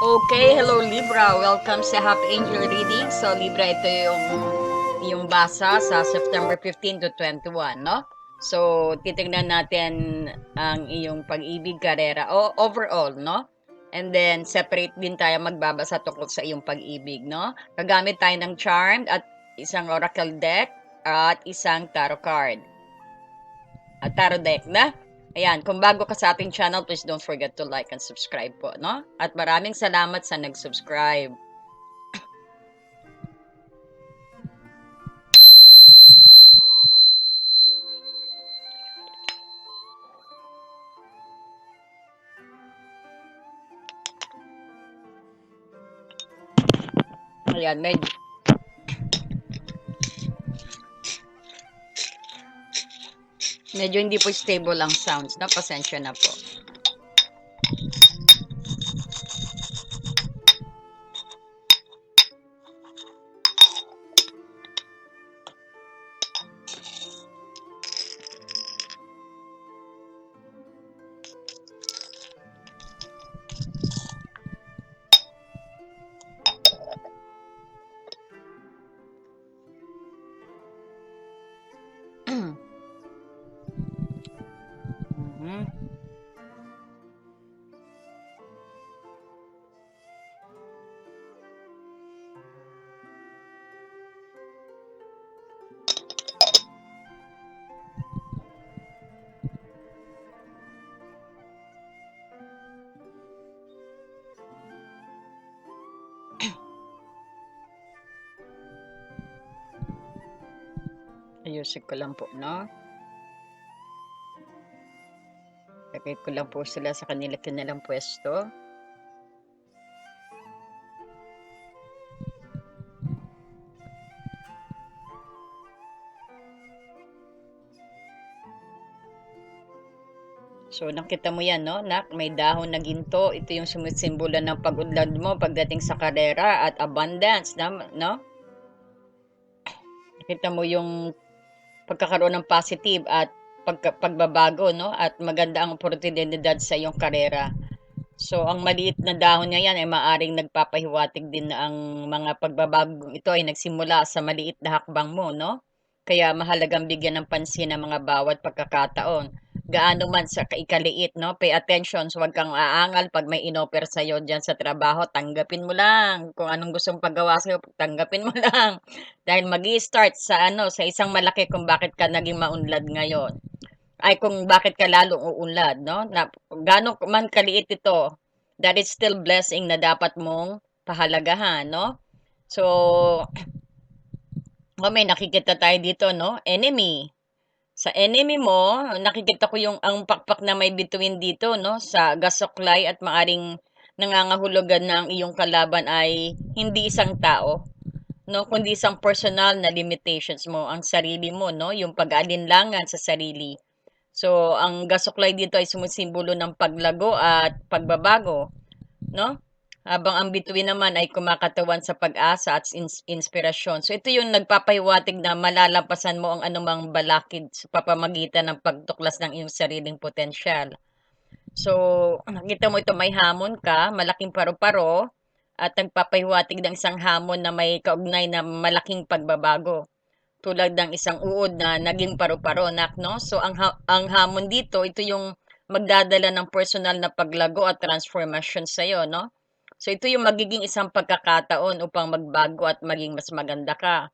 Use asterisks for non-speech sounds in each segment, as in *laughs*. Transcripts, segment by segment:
Okay, hello Libra. Welcome sa Happy Angel Reading. So Libra, ito yung yung basa sa September 15 to 21, no? So titingnan natin ang iyong pag-ibig, karera, o overall, no? And then separate din tayo magbabasa tungkol sa iyong pag-ibig, no? Gagamit tayo ng charm at isang oracle deck at isang tarot card. At tarot deck na. Ayan, kung bago ka sa ating channel, please don't forget to like and subscribe po, no? At maraming salamat sa nag-subscribe. Ayan, medyo, medyo hindi po stable ang sounds, no? Pasensya na po. Ayusin ko lang po, no? Lagay ko lang po sila sa kanila kanilang pwesto. So, nakita mo yan, no? Nak, may dahon na ginto. Ito yung sumisimbolo ng pag-unlad mo pagdating sa karera at abundance, na- no? Nakita mo yung pagkakaroon ng positive at pagka, pagbabago, no? At maganda ang oportunidad sa iyong karera. So, ang maliit na dahon niya yan ay maaring nagpapahiwatig din na ang mga pagbabagong ito ay nagsimula sa maliit na hakbang mo, no? Kaya mahalagang bigyan ng pansin ang mga bawat pagkakataon. Gaano man sa kaikaliit, no? Pay attention. So, huwag kang aangal pag may inoffer sa'yo dyan sa trabaho. Tanggapin mo lang. Kung anong gustong paggawa sa'yo, tanggapin mo *laughs* lang. Dahil mag start sa ano, sa isang malaki kung bakit ka naging maunlad ngayon. Ay kung bakit ka lalong uunlad, no? Na, gaano man kaliit ito, that is still blessing na dapat mong pahalagahan, no? So, *clears throat* oh, may nakikita tayo dito, no? Enemy. Sa enemy mo, nakikita ko yung ang pakpak na may bituin dito, no? Sa gasoklay at maaring nangangahulugan na ang iyong kalaban ay hindi isang tao, no? Kundi isang personal na limitations mo, ang sarili mo, no? Yung pag-alinlangan sa sarili. So, ang gasoklay dito ay sumisimbolo ng paglago at pagbabago, no? Habang ang bituin naman ay kumakatawan sa pag-asa at ins- inspirasyon. So, ito yung nagpapahiwatig na malalampasan mo ang anumang balakid sa papamagitan ng pagtuklas ng iyong sariling potensyal. So, nakita mo ito may hamon ka, malaking paru-paro, at nagpapahiwatig ng isang hamon na may kaugnay na malaking pagbabago tulad ng isang uod na naging paru-paro nak no so ang ha- ang hamon dito ito yung magdadala ng personal na paglago at transformation sa iyo no so ito yung magiging isang pagkakataon upang magbago at maging mas maganda ka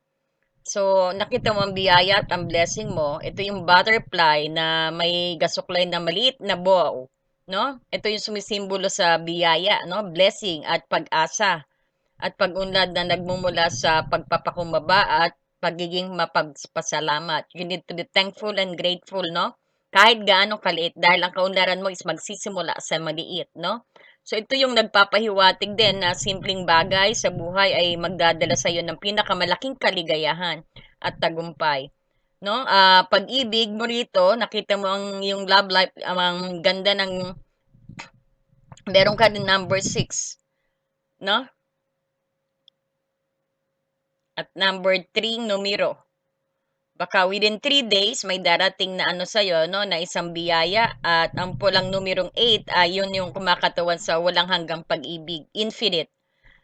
so nakita mo ang biyaya at ang blessing mo ito yung butterfly na may gasuklay na maliit na bow no ito yung sumisimbolo sa biyaya no blessing at pag-asa at pag-unlad na nagmumula sa pagpapakumbaba at pagiging mapagpasalamat. You need to be thankful and grateful, no? Kahit gaano kaliit dahil ang kaunlaran mo is magsisimula sa maliit, no? So ito yung nagpapahiwatig din na simpleng bagay sa buhay ay magdadala sa iyo ng pinakamalaking kaligayahan at tagumpay. No? Ah, pag-ibig mo rito, nakita mo ang yung love life, ang ganda ng meron ka din number 6, no? At number 3, numero. Baka within 3 days may darating na ano sa'yo 'no, na isang biyaya at ang pulang numerong 8 ay yun yung kumakatawan sa walang hanggang pag-ibig, infinite,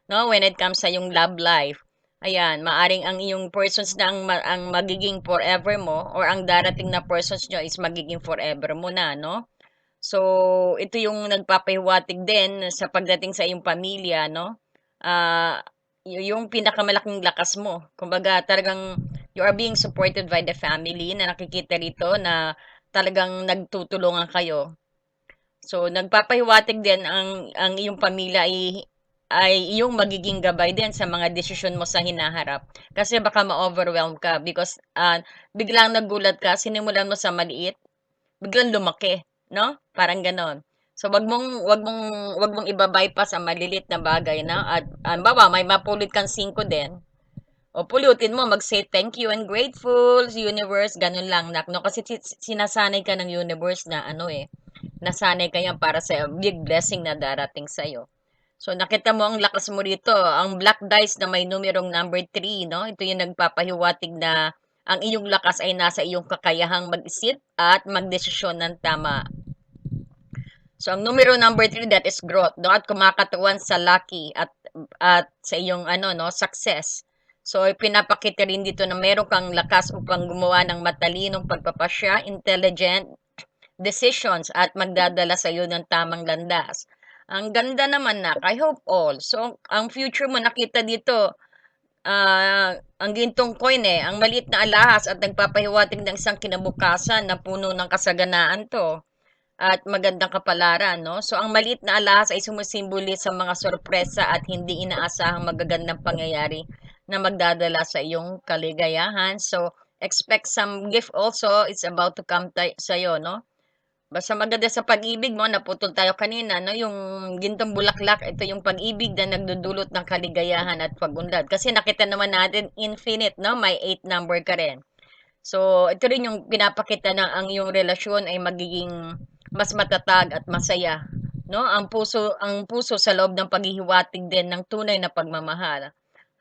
'no, when it comes sa yung love life. Ayan, maaring ang iyong persons na ang ang magiging forever mo or ang darating na persons niyo is magiging forever mo na 'no. So, ito yung nagpapahiwatig din sa pagdating sa iyong pamilya 'no, yu yung pinakamalaking lakas mo. Kumbaga talagang you are being supported by the family na nakikita rito na talagang nagtutulungan kayo. So, nagpapahiwatig din ang ang iyong pamilya ay ay iyong magiging gabay din sa mga desisyon mo sa hinaharap. Kasi baka ma-overwhelm ka because, ah, biglang nagulat ka, sinimulan mo sa maliit, biglang lumaki, 'no, parang gano'n. So, wag mong wag mong wag mong iba-bypass ang maliliit na bagay na at halimbawa may mapulot kang 5 din, o pulutin mo, mag-say thank you and grateful universe, gano'n lang nak 'no, kasi si sinasanay ka ng universe na ano, eh, nasanay ka yan para sa big blessing na darating sa'yo. So, nakita mo ang lakas mo rito, ang black dice na may numerong number 3 'no, ito yung nagpapahiwatig na ang iyong lakas ay nasa iyong kakayahang mag-isip at magdesisyon ng tama. So, ang numero number 3 that is growth 'no, at kumakatuwan sa lucky at at sa iyong ano 'no, success. So, pinapakita rin dito na meron kang lakas upang gumawa ng matalinong pagpapasya, intelligent decisions at magdadala sa iyo ng tamang landas. Ang ganda naman nak, I hope all. So, ang future mo nakita dito, ah, ang gintong coin eh, ang maliit na alahas at nagpapahiwatig ng isang kinabukasan na puno ng kasaganaan to at magandang kapalaran, no? So, ang maliit na alahas ay sumusimboli sa mga sorpresa at hindi inaasahang magagandang pangyayari na magdadala sa iyong kaligayahan. So, expect some gift also. It's about to come sa iyo, no? Basta maganda sa pag-ibig mo, naputol tayo kanina, no? Yung gintong bulaklak, ito yung pag-ibig na nagdudulot ng kaligayahan at pagunlad. Kasi nakita naman natin, infinite, no? May 8 number ka rin. So, ito rin yung pinapakita na ang iyong relasyon ay magiging mas matatag at masaya, no? Ang puso, ang puso sa loob ng paghihiwatig din ng tunay na pagmamahal.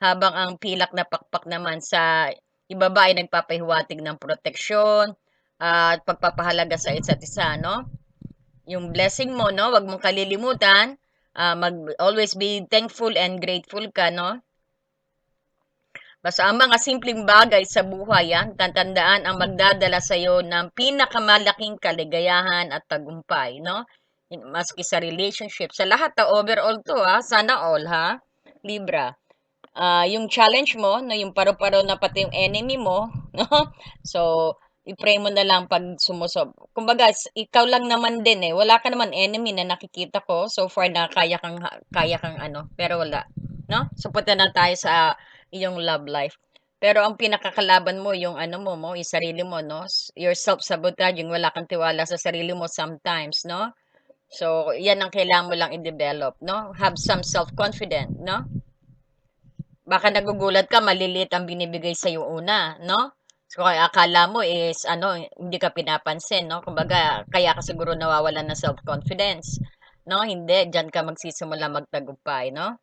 Habang ang pilak na pakpak naman sa ibaba ay nagpapahiwatig ng proteksyon, at pagpapahalaga sa isa't isa, no? Yung blessing mo, no? Huwag mong kalilimutan. Uh, mag always be thankful and grateful ka, no? Basta ang mga simpleng bagay sa buhay, yan, tatandaan ang magdadala sa iyo ng pinakamalaking kaligayahan at tagumpay, no? Maski sa relationship, sa lahat, ha, overall to, ha? Sana all, ha? Libra. Uh, yung challenge mo, no, yung paro-paro na pati yung enemy mo, *laughs* no? So, i-pray mo na lang pag sumusob. Kumbaga, ikaw lang naman din eh. Wala ka naman enemy na nakikita ko so far na kaya kang kaya kang ano, pero wala, no? So punta na tayo sa iyong love life. Pero ang pinakakalaban mo yung ano mo mo, yung sarili mo, no? Your self-sabotage, yung wala kang tiwala sa sarili mo sometimes, no? So, yan ang kailangan mo lang i-develop, no? Have some self-confidence, no? Baka nagugulat ka, maliliit ang binibigay sa iyo una, no? So, akala mo is ano, hindi ka pinapansin, no? Kumbaga, kaya ka siguro nawawalan ng self-confidence, no? Hindi, diyan ka magsisimula magtagumpay, no?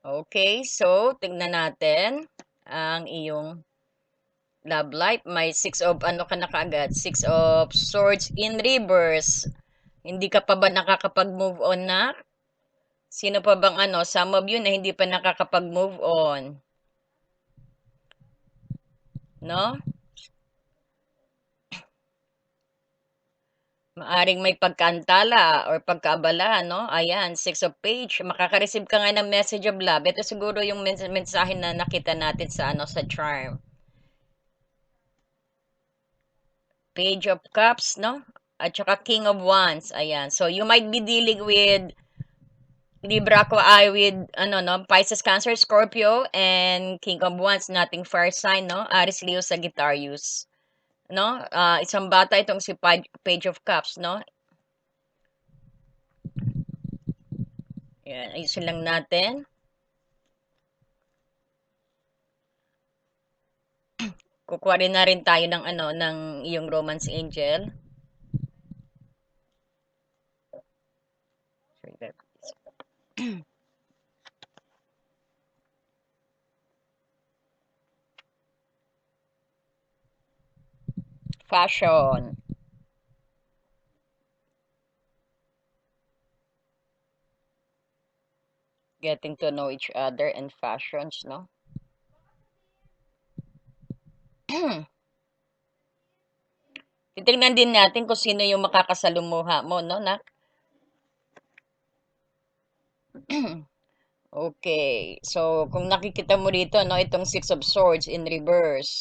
Okay, so tingnan natin ang iyong love life. May six of ano ka na kaagad? Six of swords in reverse. Hindi ka pa ba nakakapag-move on na? Sino pa bang ano? Some of you na hindi pa nakakapag-move on. No? Maaring may pagkaantala or pagkaabala, no? Ayan, six of page. Makaka-receive ka nga ng message of love. Ito siguro yung mens mensahe na nakita natin sa ano sa charm. Page of Cups, no? At saka King of Wands. Ayan. So, you might be dealing with Libra ko ay with ano no, Pisces, Cancer, Scorpio and King of Wands nating fire sign no, Aries, Leo, Sagittarius. No? Uh, isang bata itong si Page of Cups, no? Yan, ayusin lang natin. *clears throat* Kukuha rin na rin tayo ng ano ng iyong romance angel. *clears throat* Fashion. Getting to know each other and fashions, no? *clears throat* Titingnan din natin kung sino yung makakasalumuha mo, no, nak? *clears throat* Okay. So, kung nakikita mo rito, no, itong Six of Swords in reverse.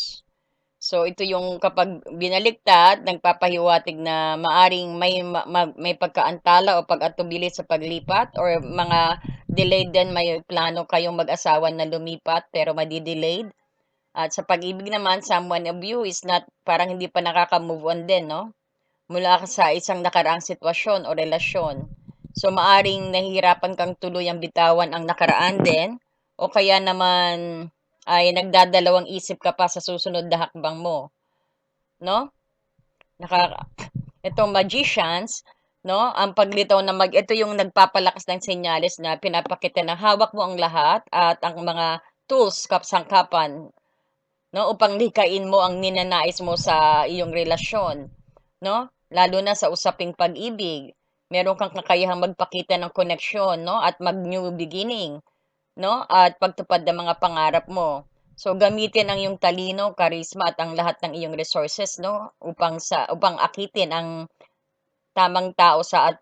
So, ito yung kapag binaliktad, nagpapahiwatig na maaring may, ma, ma- may pagkaantala o pag-atubili sa paglipat or mga delayed din, may plano kayong mag-asawa na lumipat pero madi-delayed. At sa pag-ibig naman, someone of you is not, parang hindi pa nakaka-move on din, no? Mula sa isang nakaraang sitwasyon o relasyon. So, maaring nahihirapan kang tuluyang bitawan ang nakaraan din o kaya naman ay nagdadalawang isip ka pa sa susunod na hakbang mo. No? Naka, itong magicians, no? Ang paglitaw na mag, ito yung nagpapalakas ng senyales na pinapakita na hawak mo ang lahat at ang mga tools, kapsangkapan, no? Upang likain mo ang ninanais mo sa iyong relasyon, no? Lalo na sa usaping pag-ibig meron kang kakayahang magpakita ng koneksyon, no? At mag-new beginning, no? At pagtupad ng mga pangarap mo. So gamitin ang iyong talino, karisma at ang lahat ng iyong resources, no? Upang sa upang akitin ang tamang tao sa at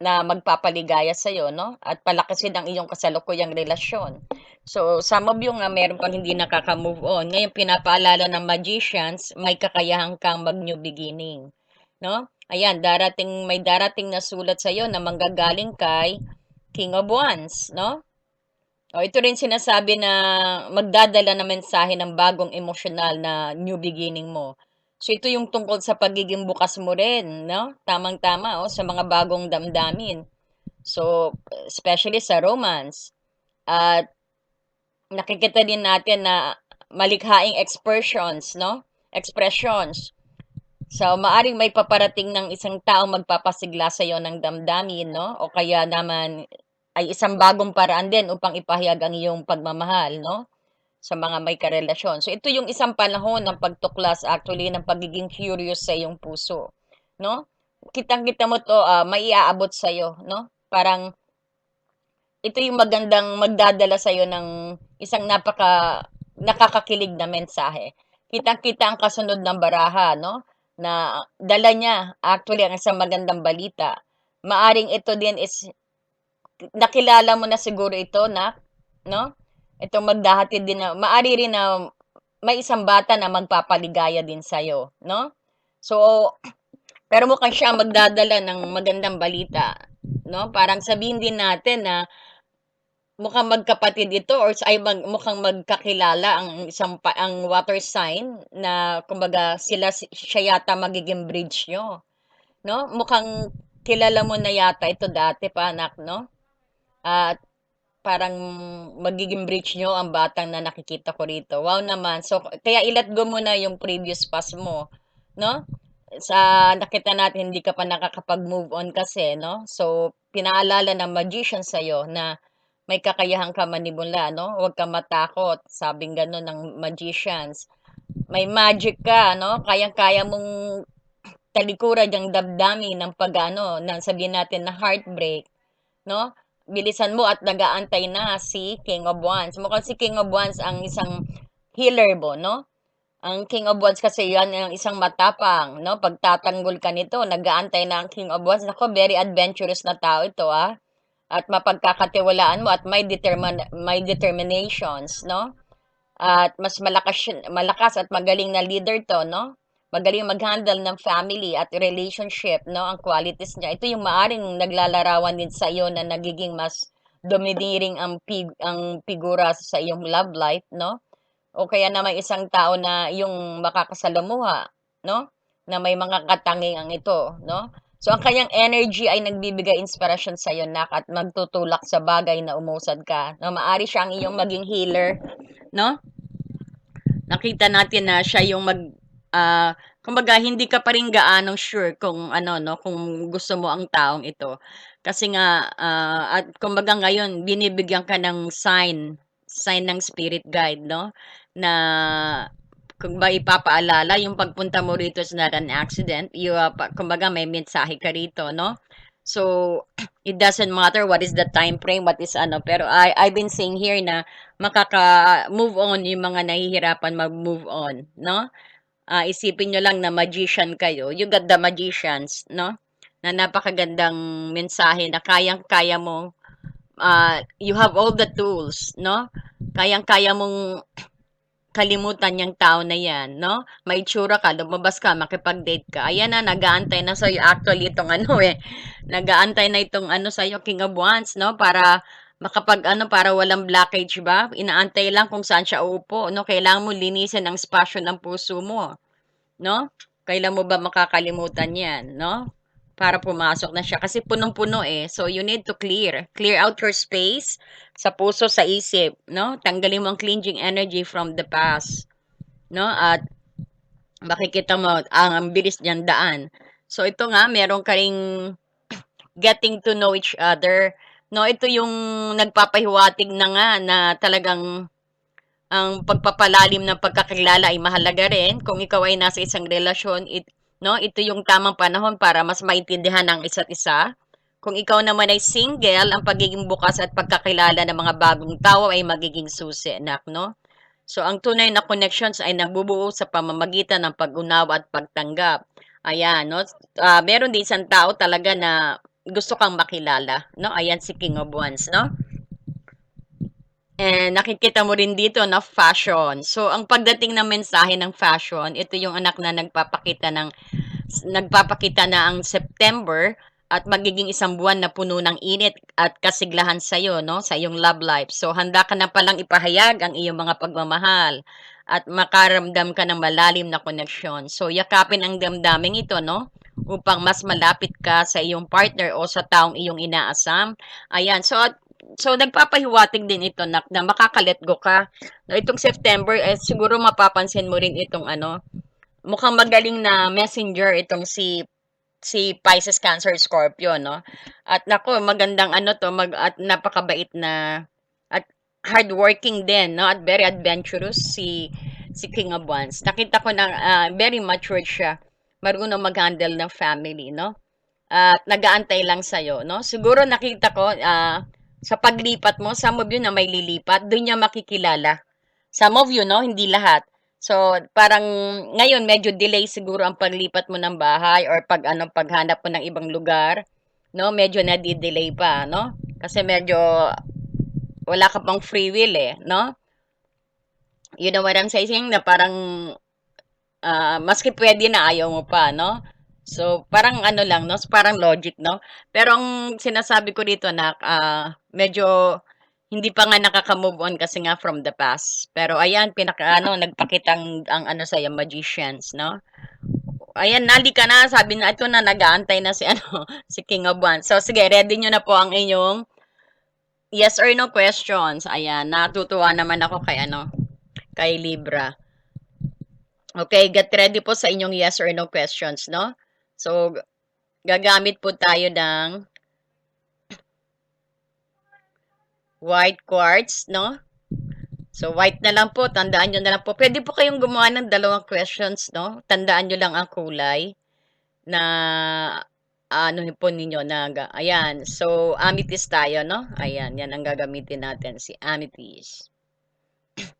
na magpapaligaya sa iyo, no? At palakasin ang iyong kasalukuyang relasyon. So, some of you nga meron pang hindi nakaka-move on. Ngayon, pinapaalala ng magicians, may kakayahan kang mag-new beginning. No? Ayan, darating, may darating na sulat sa iyo na manggagaling kay King of Wands, no? O, ito rin sinasabi na magdadala na mensahe ng bagong emosyonal na new beginning mo. So, ito yung tungkol sa pagiging bukas mo rin, no? Tamang-tama, oh, sa mga bagong damdamin. So, especially sa romance. At nakikita din natin na malikhaing expressions, no? Expressions So, maaring may paparating ng isang taong magpapasigla sa iyo ng damdamin, no? O kaya naman ay isang bagong paraan din upang ipahayag ang iyong pagmamahal, no? Sa mga may karelasyon. So, ito yung isang panahon ng pagtuklas actually ng pagiging curious sa iyong puso, no? Kitang-kita mo to, uh, may iaabot sa iyo, no? Parang ito yung magandang magdadala sa iyo ng isang napaka nakakakilig na mensahe. Kitang-kita ang kasunod ng baraha, no? Na dala niya actually ang isang magandang balita. Maaring ito din is nakilala mo na siguro ito na no? Itong magdahatid din na maari rin na may isang bata na magpapaligaya din sa iyo, no? So pero mukhang siya magdadala ng magandang balita, no? Parang sabihin din natin na mukhang magkapatid ito or ay mag, mukhang magkakilala ang isang pa, ang water sign na kumbaga sila siya yata magiging bridge nyo. No? Mukhang kilala mo na yata ito dati pa anak, no? At parang magiging bridge nyo ang batang na nakikita ko rito. Wow naman. So, kaya ilat go mo na yung previous pass mo. No? Sa nakita natin, hindi ka pa nakakapag-move on kasi, no? So, pinaalala ng magician sa'yo na may kakayahan ka manibula, no? Huwag ka matakot, sabing gano'n ng magicians. May magic ka, no? Kayang-kaya mong talikuran yung dabdami ng pagano, ng sabihin natin na heartbreak, no? Bilisan mo at nagaantay na si King of Wands. Mukhang si King of Wands ang isang healer mo, no? Ang King of Wands kasi yan ang isang matapang, no? Pagtatanggol ka nito, nagaantay na ang King of Wands. Ako, very adventurous na tao ito, ah at mapagkakatiwalaan mo at may determin may determinations, no? At mas malakas malakas at magaling na leader to, no? Magaling mag-handle ng family at relationship, no? Ang qualities niya. Ito yung maaring naglalarawan din sa iyo na nagiging mas domineering ang pig ang figura sa iyong love life, no? O kaya naman isang tao na yung makakasalamuha, no? Na may mga katangiang ito, no? So, ang kanyang energy ay nagbibigay inspirasyon sa iyo, nak, at magtutulak sa bagay na umusad ka. No, maari siya ang iyong maging healer, no? Nakita natin na siya yung mag, uh, kumbaga, hindi ka pa rin gaanong sure kung ano, no, kung gusto mo ang taong ito. Kasi nga, uh, at kumbaga ngayon, binibigyan ka ng sign, sign ng spirit guide, no? Na kung ba ipapaalala, yung pagpunta mo rito is not an accident. You, uh, kumbaga may mensahe ka rito, no? So, *clears throat* it doesn't matter what is the time frame, what is ano. Pero I, I've been saying here na makaka-move on yung mga nahihirapan mag-move on, no? Uh, isipin nyo lang na magician kayo. You got the magicians, no? Na napakagandang mensahe na kayang-kaya mo uh, you have all the tools, no? Kayang-kaya mong kalimutan yung tao na yan, no? May tsura ka, lumabas ka, makipag-date ka. Ayan na, nagaantay na sa'yo. Actually, itong ano eh, nagaantay na itong ano sa'yo, King of Wands, no? Para makapag ano, para walang blockage ba? Inaantay lang kung saan siya upo, no? Kailangan mo linisin ang spasyo ng puso mo, no? Kailan mo ba makakalimutan yan, no? Para pumasok na siya kasi punong-puno eh. So you need to clear. Clear out your space sa puso, sa isip, no? Tanggalin mo ang cleansing energy from the past, no? At makikita mo ang, ang bilis niyan daan. So ito nga, meron ka ring getting to know each other. No, ito yung nagpapahiwatig na nga na talagang ang pagpapalalim ng pagkakilala ay mahalaga rin. Kung ikaw ay nasa isang relasyon, it, no? Ito yung tamang panahon para mas maintindihan ng isa't isa. Kung ikaw naman ay single, ang pagiging bukas at pagkakilala ng mga bagong tao ay magiging susi, anak, no? So, ang tunay na connections ay nabubuo sa pamamagitan ng pag-unawa at pagtanggap. Ayan, no? Uh, meron din isang tao talaga na gusto kang makilala, no? Ayan si King of Wands, no? And nakikita mo rin dito na fashion. So, ang pagdating ng mensahe ng fashion, ito yung anak na nagpapakita ng nagpapakita na ang September at magiging isang buwan na puno ng init at kasiglahan sa iyo, no? Sa iyong love life. So, handa ka na palang ipahayag ang iyong mga pagmamahal at makaramdam ka ng malalim na koneksyon. So, yakapin ang damdaming ito, no? upang mas malapit ka sa iyong partner o sa taong iyong inaasam. Ayan. So, at so nagpapahiwatig din ito na, na makakalet go ka. No, itong September, eh, siguro mapapansin mo rin itong ano, mukhang magaling na messenger itong si si Pisces, Cancer, Scorpio, no? At nako, magandang ano to, mag, at napakabait na at hardworking din, no? At very adventurous si si King of Wands. Nakita ko na uh, very mature siya. Marunong mag-handle ng family, no? At nagaantay lang sa'yo, no? Siguro nakita ko, uh, sa paglipat mo, some of you na may lilipat, doon niya makikilala. Some of you, no? Hindi lahat. So, parang ngayon medyo delay siguro ang paglipat mo ng bahay or pag ano paghanap mo ng ibang lugar, no? Medyo na delay pa, no? Kasi medyo wala ka pang free will eh, no? You know what I'm saying? Na parang uh, maski pwede na ayaw mo pa, no? So, parang ano lang, no? Parang logic, no? Pero ang sinasabi ko dito na uh, medyo hindi pa nga nakaka-move on kasi nga from the past. Pero ayan, pinaka ano, nagpakita ang, ang ano sa magicians, no? Ayan, nali ka na, sabi na ito na nag-aantay na si *laughs* ano, si King of Wands. So sige, ready nyo na po ang inyong yes or no questions. Ayan, natutuwa naman ako kay ano, kay Libra. Okay, get ready po sa inyong yes or no questions, no? So, gagamit po tayo ng white quartz, no? So, white na lang po. Tandaan nyo na lang po. Pwede po kayong gumawa ng dalawang questions, no? Tandaan nyo lang ang kulay na ano po ninyo na ayan. So, amethyst tayo, no? Ayan, yan ang gagamitin natin, si amethyst. *clears throat*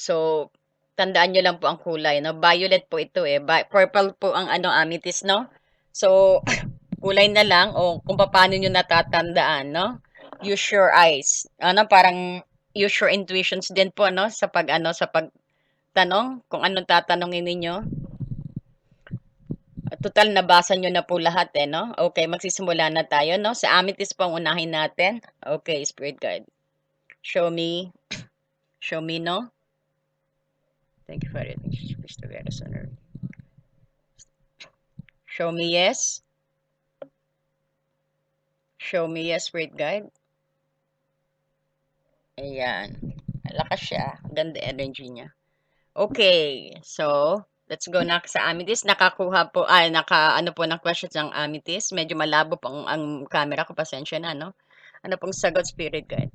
So, tandaan nyo lang po ang kulay, no? Violet po ito eh. Purple po ang ano, amethyst, no? So, *clears throat* kulay na lang o kung paano nyo natatandaan, no? Use your eyes. Ano, parang use your intuitions din po, no? Sa pag, ano, sa pagtanong, kung anong tatanungin ninyo. Total, nabasa nyo na po lahat, eh, no? Okay, magsisimula na tayo, no? Sa amethyst pang unahin natin. Okay, spirit guide. Show me. *coughs* Show me, no? Thank you for it. Show me yes. Show me yes, spirit guide. Ayan. Lakas siya. Ganda energy niya. Okay. So, let's go na sa amethyst. Nakakuha po, ay, naka, ano po ng questions ng amethyst. Medyo malabo po ang, ang camera ko. Pasensya na, no? Ano pong sagot, spirit guide?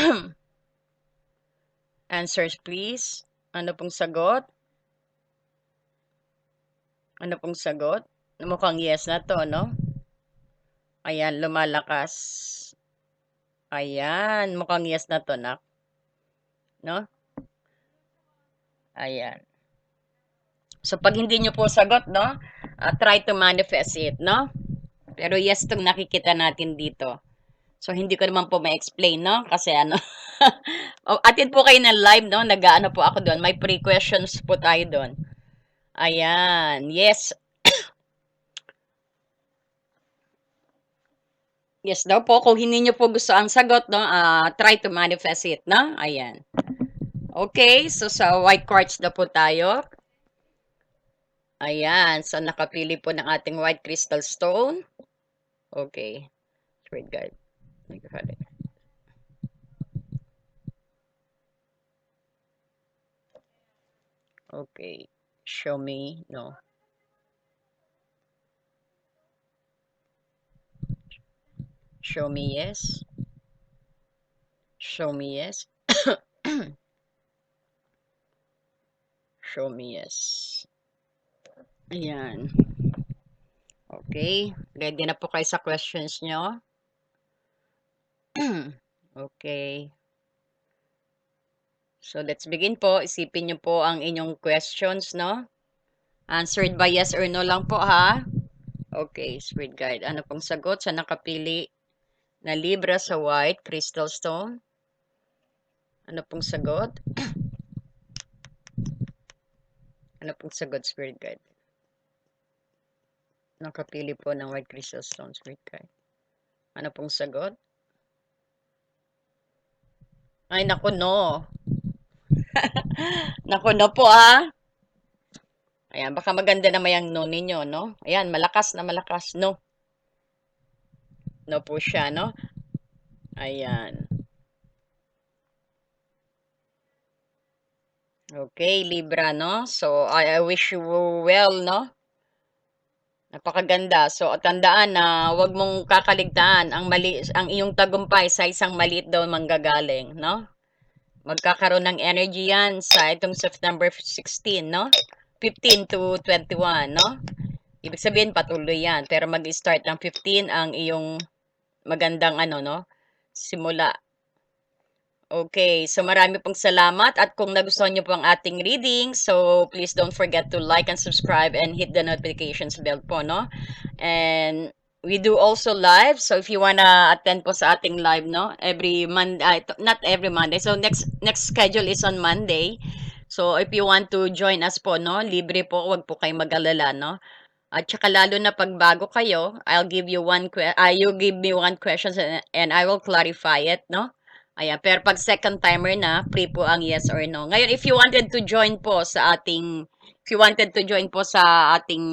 *clears throat* Answers please. Ano pong sagot? Ano pong sagot? Mukhang yes na 'to 'no? Ayan, lumalakas. Ayan, mukhang yes na 'to, nak. 'No? Ayan. So, 'pag hindi niyo po sagot 'no, ah, try to manifest it 'no? Pero yes 'tong nakikita natin dito. So, hindi ko naman po ma-explain 'no, kasi ano *laughs* oh, attend po kayo ng live 'no, nag-aano po ako do'n, may free questions po tayo do'n. Ayan, yes. Yes daw po, kung hindi niyo po gusto ang sagot 'no, ah, try to manifest it 'no, ayan. Okay, so sa white quartz na po tayo. Ayan, so nakapili po ng ating white crystal stone. Okay. Spirit guide. Thank you, Father. Okay. Show me, no. Show me yes. Show me yes. *coughs* Show me yes. Ayan. Okay. Ready na po kayo sa questions nyo? *coughs* okay. So, let's begin po. Isipin nyo po ang inyong questions, no? Answered by yes or no lang po, ha? Okay, Spirit Guide. Ano pong sagot sa nakapili na Libra sa white crystal stone? Ano pong sagot? *clears throat* ano pong sagot, Spirit Guide? Nakapili po ng white crystal stone, Spirit Guide. Ano pong sagot? Ay, naku, no. *laughs* naku, no po, ah. Ayan, baka maganda naman yung no ninyo, no? Ayan, malakas na malakas, no. No po siya, no? Ayan. Okay, Libra, no? So, I, I wish you well, no? Napakaganda. So, tandaan na wag mong kakaligtaan ang mali ang iyong tagumpay sa isang maliit daw manggagaling, no? Magkakaroon ng energy yan sa itong September 16, no? 15 to 21, no? Ibig sabihin patuloy yan, pero mag-start ng 15 ang iyong magandang ano, no? Simula. Okay, so marami pong salamat at kung nagustuhan niyo po ang ating reading, so please don't forget to like and subscribe and hit the notifications bell po, no? And we do also live, so if you wanna attend po sa ating live, no? Every Monday, not every Monday, so next next schedule is on Monday. So if you want to join us po, no? Libre po, wag po kayong mag-alala, no? At saka lalo na pag bago kayo, I'll give you one que- uh, you give me one question and, and I will clarify it, no? Ayan, pero pag second timer na, free po ang yes or no. Ngayon, if you wanted to join po sa ating, if you wanted to join po sa ating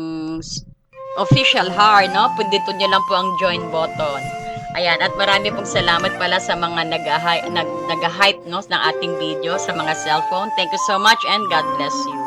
official HAR, no? Pindito nyo lang po ang join button. Ayan, at marami pong salamat pala sa mga nag-hype, nag, nag-hype no, ng ating video sa mga cellphone. Thank you so much and God bless you.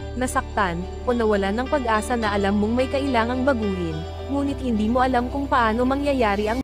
nasaktan, o nawalan ng pag-asa na alam mong may kailangang baguhin, ngunit hindi mo alam kung paano mangyayari ang